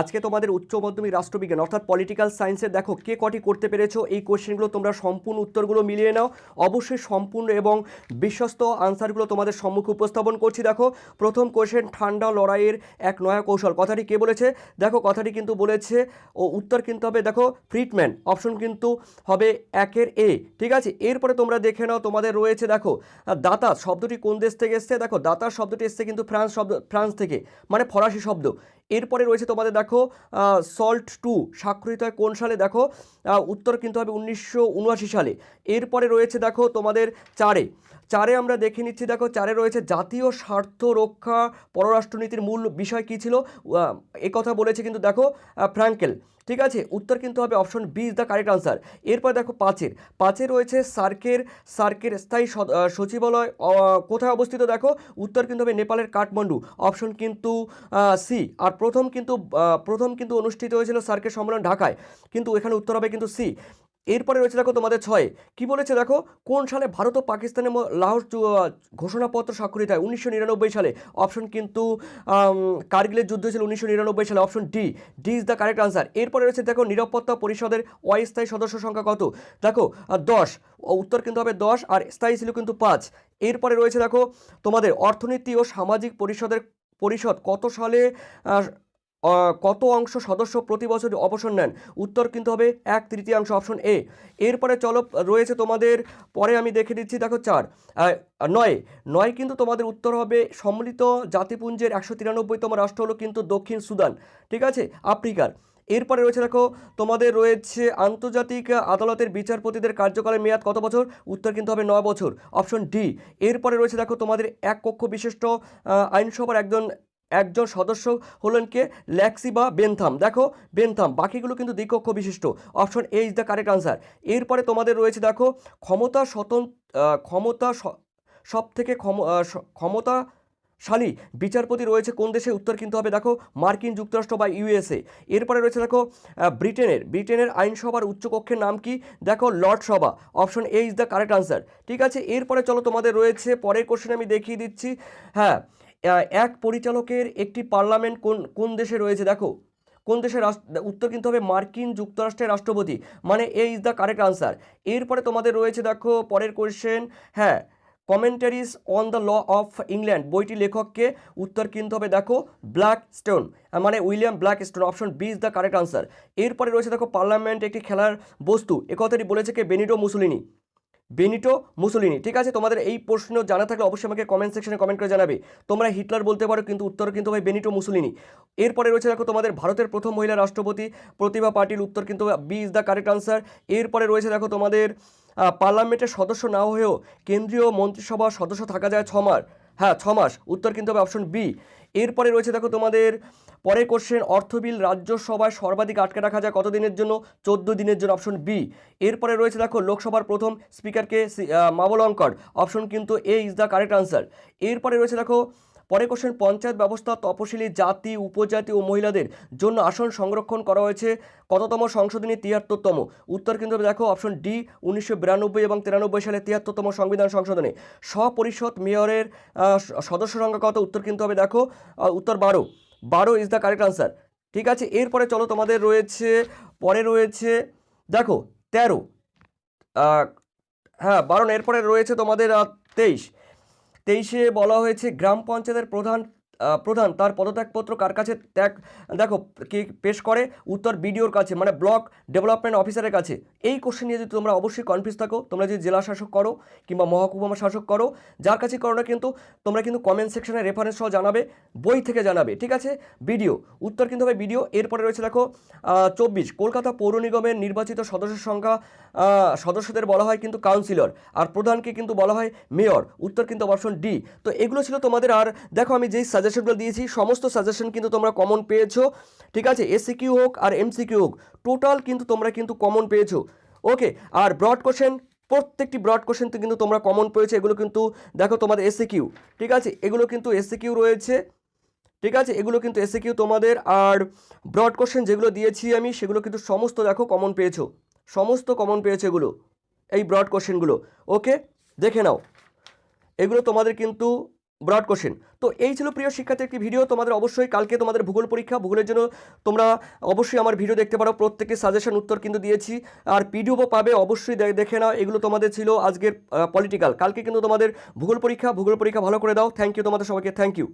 আজকে তোমাদের উচ্চ মাধ্যমিক রাষ্ট্রবিজ্ঞান, অর্থাৎ পলিটিক্যাল সায়েন্সের দেখো কে কটি করতে পেরেছ, এই কোশ্চেনগুলো তোমরা সম্পূর্ণ উত্তরগুলো মিলিয়ে নাও। অবশ্যই সম্পূর্ণ এবং বিশ্বস্ত আনসারগুলো তোমাদের সম্মুখে উপস্থাপন করছি। দেখো, প্রথম কোশ্চেন ঠান্ডা লড়াইয়ের এক নয়া কৌশল। কথাটি কে বলেছে? দেখো, কথাটি কিন্তু বলেছে, ও উত্তর কিন্তু হবে, দেখো ফ্রিটম্যান অপশন কিন্তু হবে একের এ ঠিক আছে? এরপরে তোমরা দেখে নাও, তোমাদের রয়েছে, দেখো, দাতা শব্দটি কোন দেশ থেকে এসছে? দেখো দাতা শব্দটি এসছে কিন্তু ফ্রান্স শব্দ, ফ্রান্স থেকে মানে ফরাসি শব্দ। এরপরে রয়েছে তোমাদের দেখো সল্ট টু স্বাক্ষরিত হয় কোন সালে? দেখো উত্তর কিন্তু হবে উনিশশো উনআশি সালে। এরপরে রয়েছে দেখো তোমাদের চারে। চারে আমরা দেখে নিচ্ছি, দেখো চারে রয়েছে জাতীয় স্বার্থ রক্ষা পররাষ্ট্রনীতির মূল বিষয় কী ছিল? এ কথা বলেছে কিন্তু দেখো ফ্র্যাঙ্কেল। ঠিক আছে? উত্তর কিন্তু হবে option B is the correct answer. এরপর দেখো পাঁচের। পাঁচে রয়েছে সার্কের সার্কের স্থায়ী সচিবালয় কোথায় অবস্থিত দেখো? উত্তর কিন্তু হবে নেপালের কাঠমান্ডু। অপশন কিন্তু সি। আর প্রথম কিন্তু প্রথম কিন্তু অনুষ্ঠিত হয়েছিল সার্কের সম্মেলন ঢাকায়। কিন্তু এখানে উত্তর হবে কিন্তু সি। এরপরে রয়েছে দেখো তোমাদের ছয়। কি বলেছে দেখো? কোন সালে ভারত ও পাকিস্তানের লাহোর ঘোষণাপত্র স্বাক্ষরিত হয়? উনিশশো নিরানব্বই সালে। অপশন কিন্তু কার্গিলের যুদ্ধ ছিল উনিশশো সালে। Option D. D is the correct answer. এরপরে রয়েছে দেখো, নিরাপত্তা পরিষদের অস্থায়ী সদস্য সংখ্যা কত? দেখো দশ। উত্তর কিন্তু হবে দশ আর স্থায়ী ছিল কিন্তু পাঁচ। এরপরে রয়েছে দেখো, তোমাদের অর্থনীতি ও সামাজিক পরিষদের পরিষদ কত সালে কত অংশ সদস্য প্রতি বছর অবসর নেন? উত্তর কিন্তু হবে এক তৃতীয়াংশ অপশন এ এরপরে চলো, রয়েছে তোমাদের, পরে আমি দেখে দিচ্ছি, দেখো চার। নয়। নয় কিন্তু তোমাদের উত্তর হবে সম্মিলিত জাতিপুঞ্জের একশো তিরানব্বইতম রাষ্ট্র হলো কিন্তু দক্ষিণ সুদান, ঠিক আছে? আফ্রিকার। এরপরে রয়েছে দেখো, তোমাদের রয়েছে আন্তর্জাতিক আদালতের বিচারপতিদের কার্যকালের মেয়াদ কত বছর? উত্তর কিন্তু হবে নয় বছর অপশন ডি এরপরে রয়েছে দেখো, তোমাদের এক কক্ষ বিশিষ্ট আইনসভার একজন একজন সদস্য হলেন কে? ল্যাক্সি বা বেনথাম। দেখো, বেনথাম, বাকিগুলো কিন্তু দ্বিকক্ষ বিশিষ্ট। Option A is the correct answer এরপরে তোমাদের রয়েছে, দেখো, ক্ষমতা স্বতন্ত্র ক্ষমতা সব থেকে ক্ষমতা শালী বিচারপতি রয়েছে কোন দেশে? উত্তর কিন্তু হবে, দেখো, মার্কিন যুক্তরাষ্ট্র বা ইউএসএ এরপরে রয়েছে, দেখো ব্রিটেনের। ব্রিটেনের আইনসভার উচ্চকক্ষের নাম কি? দেখো, লর্ড সভা। Option A is the correct answer ঠিক আছে, এরপরে চলো তোমাদের রয়েছে, পরের কোশ্চেন আমি দেখিয়ে দিচ্ছি। হ্যাঁ এক পরিচালকের একটি পার্লামেন্ট কোন কোন দেশে রয়েছে? দেখো, কোন দেশের উত্তর কিন্তু হবে মার্কিন যুক্তরাষ্ট্রের রাষ্ট্রপতি। মানে A is the correct answer এরপরে তোমাদের রয়েছে দেখো, পরের কোয়েশ্চেন হ্যাঁ commentaries on the law of England বইটি লেখককে উত্তর কিনতে হবে দেখো ব্ল্যাক স্টোন মানে William Blackstone option B is the correct answer এরপরে রয়েছে দেখো, পার্লামেন্ট একটি খেলার বস্তু, একথাটি বলেছে কে বেনিডো মুসুলিনি। বেনিটো মুসলিনি। ঠিক আছে, তোমাদের এই প্রশ্ন জানা থাকলে অবশ্যই আমাকে কমেন্ট সেকশনে কমেন্ট করে জানাবে। তোমরা হিটলার বলতে পারো, কিন্তু উত্তর কিন্তু হবে বেনিটো মুসলিনি। এরপরে রয়েছে দেখো তোমাদের ভারতের প্রথম মহিলা রাষ্ট্রপতি, প্রতিভা পাটিল, উত্তর কিন্তু B is the correct answer এরপরে রয়েছে দেখো তোমাদের পার্লামেন্টের সদস্য না হয়েও কেন্দ্রীয় মন্ত্রিসভার সদস্য থাকা যায় ছ মাস হ্যাঁ ছ মাস। উত্তর কিন্তু হবে অপশন বি এরপরে রয়েছে দেখো তোমাদের পরে কোশ্চেন অর্থ বিল রাজ্যসভায় সর্বাধিক আটকে রাখা যায় কতদিনের জন্য? চোদ্দ দিনের জন্য অপশন বি এরপরে রয়েছে দেখো লোকসভার প্রথম স্পিকারকে মাবলঙ্কর অপশন কিন্তু A is the correct answer এরপরে রয়েছে দেখো পরের কোশ্চেন পঞ্চায়েত ব্যবস্থা তপশিলি জাতি উপজাতি ও মহিলাদের জন্য আসন সংরক্ষণ করা হয়েছে। কততম সংশোধনী? তিয়াত্তরতম। উত্তর কিন্তু দেখো অপশন ডি উনিশশো বিরানব্বই এবং তিরানব্বই সালে তিয়াত্তরতম সংবিধান সংশোধনে। স্বপরিষদ মেয়রের সদস্য সংখ্যা কত? উত্তর কিন্তু হবে দেখো উত্তর বারো। বারো ইজ দ্য কারেক্ট আনসার ঠিক আছে এরপরে চলো তোমাদের রয়েছে পরে রয়েছে দেখো তেরো। হ্যাঁ বারো না, এরপরে রয়েছে তোমাদের তেইশ। তেইশে বলা হয়েছে গ্রাম পঞ্চায়েতের প্রধান প্রধান, তার পদত্যাগপত্র কার কাছে ত্যাগ, দেখো, কি পেশ করে? উত্তর বিডিওর কাছে মানে ব্লক ডেভেলপমেন্ট অফিসারের কাছে। এই কোশ্চেন নিয়ে যদি তোমরা অবশ্যই কনফিউজ থাকো, তোমরা যদি জেলা শাসক করো কিংবা মহকুমা শাসক করো, যার কাছে করো না কিন্তু, তোমরা কিন্তু কমেন্ট সেকশনে রেফারেন্স সহ জানাবে, বই থেকে জানাবে, ঠিক আছে? ভিডিও উত্তর কিন্তু হবে ভিডিও এরপরে রয়েছে দেখো চব্বিশ, কলকাতা পৌর নিগমের নির্বাচিত সদস্যের সংখ্যা সদস্যদের বলা হয় কিন্তু কাউন্সিলর আর প্রধানকে কিন্তু বলা হয় মেয়র উত্তর কিন্তু অপশন ডি তো এগুলো ছিল তোমাদের, আর দেখো আমি যেই সাজেশনগুলো দিয়েছি, সমস্ত সাজেশন কিন্তু তোমরা কমন পেয়েছ, ঠিক আছে? এসি কিউ হোক আর এমসিকিউ হোক টোটাল কিন্তু তোমরা কিন্তু কমন পেয়েছ। ওকে আর ব্রড কোশ্চেন প্রত্যেকটি ব্রড কোশ্চেন তো কিন্তু তোমরা কমন পেয়েছ, এগুলো কিন্তু দেখো তোমাদের এসি কিউ ঠিক আছে? এগুলো কিন্তু এসি কিউ রয়েছে, ঠিক আছে? এগুলো কিন্তু এসি কিউ তোমাদের, আর ব্রড কোশ্চেন যেগুলো দিয়েছি আমি, সেগুলো কিন্তু সমস্ত দেখো কমন পেয়েছ, সমস্ত কমন পেয়েছে এগুলো, এই ব্রড কোশ্চেনগুলো ওকে দেখে নাও। এগুলো তোমাদের কিন্তু ব্রড কোশ্চেন তো এই ছিল প্রিয় শিক্ষার্থী একটি ভিডিও তোমাদের অবশ্যই কালকে তোমাদের ভূগোল পরীক্ষা, ভূগোলের জন্য তোমরা অবশ্যই আমার ভিডিও দেখতে পারো। প্রত্যেকে সাজেশন উত্তর কিন্তু দিয়েছি। আর পিডিএফও পাবে, অবশ্যই দেখে নাও। এগুলো তোমাদের ছিল আজকের পলিটিক্যাল কালকে কিন্তু তোমাদের ভূগোল পরীক্ষা ভূগোল পরীক্ষা ভালো করে দাও। থ্যাংক ইউ তোমাদের সবাইকে। Thank you